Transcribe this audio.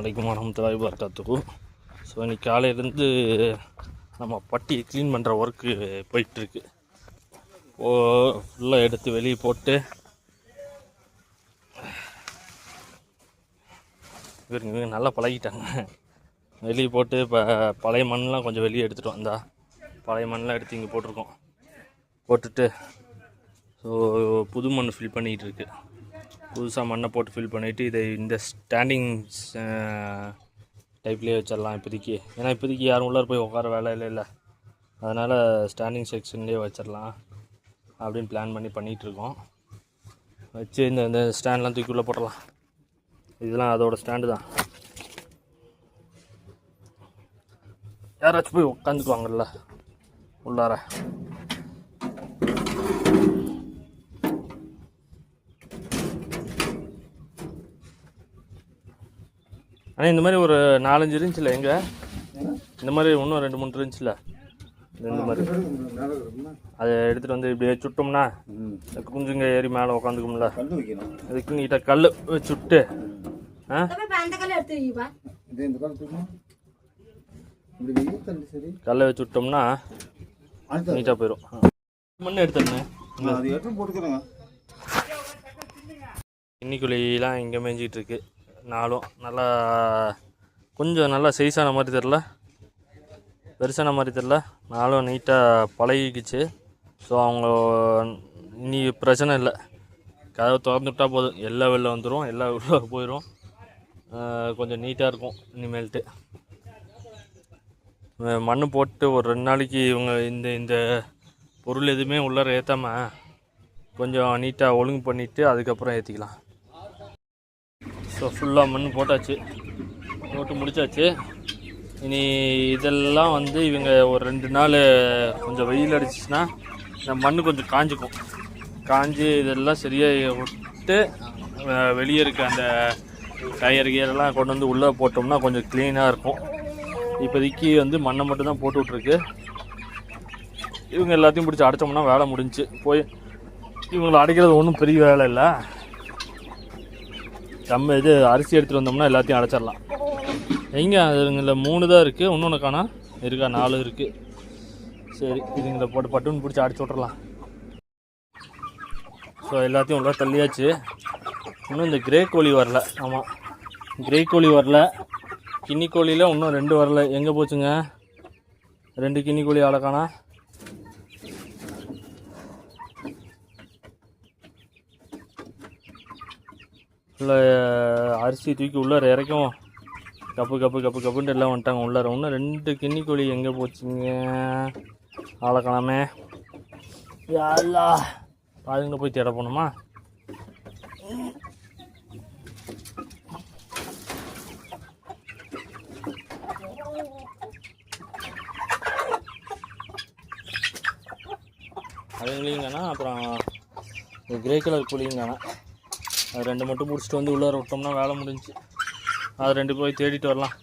அலைக்கும் வரமத்துலாய் வரகாத்துக்கும் ஸோ இன்றைக்கி காலையிலேருந்து நம்ம பட்டியை க்ளீன் பண்ணுற ஒர்க்கு போயிட்டுருக்கு. ஓ ஃபுல்லாக எடுத்து வெளியே போட்டு. இவருங்க இவங்க நல்லா பழகிட்டாங்க. வெளியே போட்டு இப்போ பழைய மண்ணெலாம் கொஞ்சம் வெளியே எடுத்துகிட்டு வந்தா. பழைய மண்ணெலாம் எடுத்து இங்கே போட்டிருக்கோம். போட்டுட்டு ஸோ புது மண் ஃபில் பண்ணிகிட்டு இருக்கு. புதுசாக மண்ணை போட்டு ஃபில் பண்ணிவிட்டு இதை இந்த ஸ்டாண்டிங் டைப்லேயே வச்சிடலாம் இப்போதைக்கு. ஏன்னா இப்போதைக்கு யாரும் உள்ளார போய் உட்கார வேலை இல்லை இல்லை. அதனால் ஸ்டாண்டிங் செக்ஷன்லேயே வச்சிடலாம் அப்படின்னு பிளான் பண்ணி பண்ணிகிட்டு இருக்கோம். வச்சு இந்த இந்த ஸ்டாண்ட்லாம் தூக்கி உள்ளே போடலாம் இதெல்லாம் அதோட ஸ்டாண்டு தான். யாராச்சும் போய் உட்காந்துக்குவாங்கல்ல உள்ளார. ஆனால் இந்த மாதிரி ஒரு நாலஞ்சு இருந்துச்சுல எங்க? இந்த மாதிரி இன்னும் ரெண்டு மூணு இருந்துச்சுல? இந்த மாதிரி. அதை எடுத்துகிட்டு வந்து இப்படியே சுட்டோம்னா குஞ்சுங்க ஏறி மேலே உட்காந்துக்கும்ல அதுக்கு நீட்டாக கல் சுட்டு ஆ? அந்த கல்லை வச்சு விட்டோம்னா நீட்டாக போயிடும் மண் எடுத்துருங்க அது எடுத்து போட்டுக்கிறேங்க. இன்னிக்குழிலாம் இங்கே மேய்ஞ்சிட்டு இருக்கு. நாளும் நல்லா கொஞ்சம் நல்லா சைஸான மாதிரி தெரில பெருசான மாதிரி தெரில நாளும் நீட்டாக பழகிக்குச்சு. ஸோ அவங்க இனி பிரச்சனை இல்லை. கதவை திறந்து விட்டால் போதும். எல்லா வெளில வந்துடும் எல்லா உள்ள போயிடும் கொஞ்சம் நீட்டாக இருக்கும். இனிமேல்ட்டு. மண் போட்டு ஒரு ரெண்டு நாளைக்கு இவங்க இந்த இந்த பொருள் எதுவுமே உள்ளார ஏற்றாம கொஞ்சம் நீட்டாக ஒழுங்கு பண்ணிவிட்டு அதுக்கப்புறம் ஏற்றிக்கலாம் ஸோ ஃபுல்லாக மண் போட்டாச்சு. போட்டு முடிச்சாச்சு. இனி இதெல்லாம் வந்து இவங்க ஒரு ரெண்டு நாள் கொஞ்சம் வெயில் அடிச்சிச்சுன்னா இந்த மண் கொஞ்சம் காஞ்சிக்கும். காஞ்சி இதெல்லாம் சரியாக விட்டு வெளியே இருக்க அந்த டயர் கியரெல்லாம் கொண்டு வந்து உள்ளே போட்டோம்னா கொஞ்சம் க்ளீனாக இருக்கும். இப்போதைக்கு வந்து மண்ணை மட்டும் தான் போட்டு விட்ருக்கு இவங்க எல்லாத்தையும் பிடிச்சி அடைச்சோம்னா வேலை முடிஞ்சுச்சு போய் இவங்களை அடைக்கிறது ஒன்றும் பெரிய வேலை இல்லை. நம்ம இது அரிசி எடுத்துகிட்டு வந்தோம்னா எல்லாத்தையும் அடைச்சிடலாம். எங்கே? அதுங்கள மூணு தான் இருக்குது இன்னொன்று காணா இருக்கா? நாலு இருக்குது சரி இதுங்களை போட்டு பட்டுன்னு பிடிச்சி அடிச்சு விட்றலாம் ஸோ எல்லாத்தையும் உள்ள தள்ளியாச்சு. இன்னும் இந்த கிரே கோழி வரல. ஆமாம் கிரே கோழி வரல. கிண்ணி கோழியில் இன்னும் ரெண்டு வரல. எங்கே போச்சுங்க? ரெண்டு கிண்ணி கோழி அழகானா இல்லை அரிசி தூக்கி உள்ளார இறக்கவும் கப்பு கப்பு கப்பு கப்புன்ட்டு எல்லாம் வந்துட்டாங்க உள்ளார. இன்னும் ரெண்டு கிண்ணி கோழி எங்கே போச்சுங்க? ஆளை காணாமே யாழ்லா பாருங்க போய் தேட போகணுமா? அதுங்களையும் காணா அப்புறம் கிரே கலர் கோழியும் காணா அது ரெண்டு மட்டும் பிடிச்சிட்டு வந்து உள்ளார விட்டோம்னா வேலை முடிஞ்சுச்சு. அது ரெண்டு போய் தேடிட்டு வரலாம்.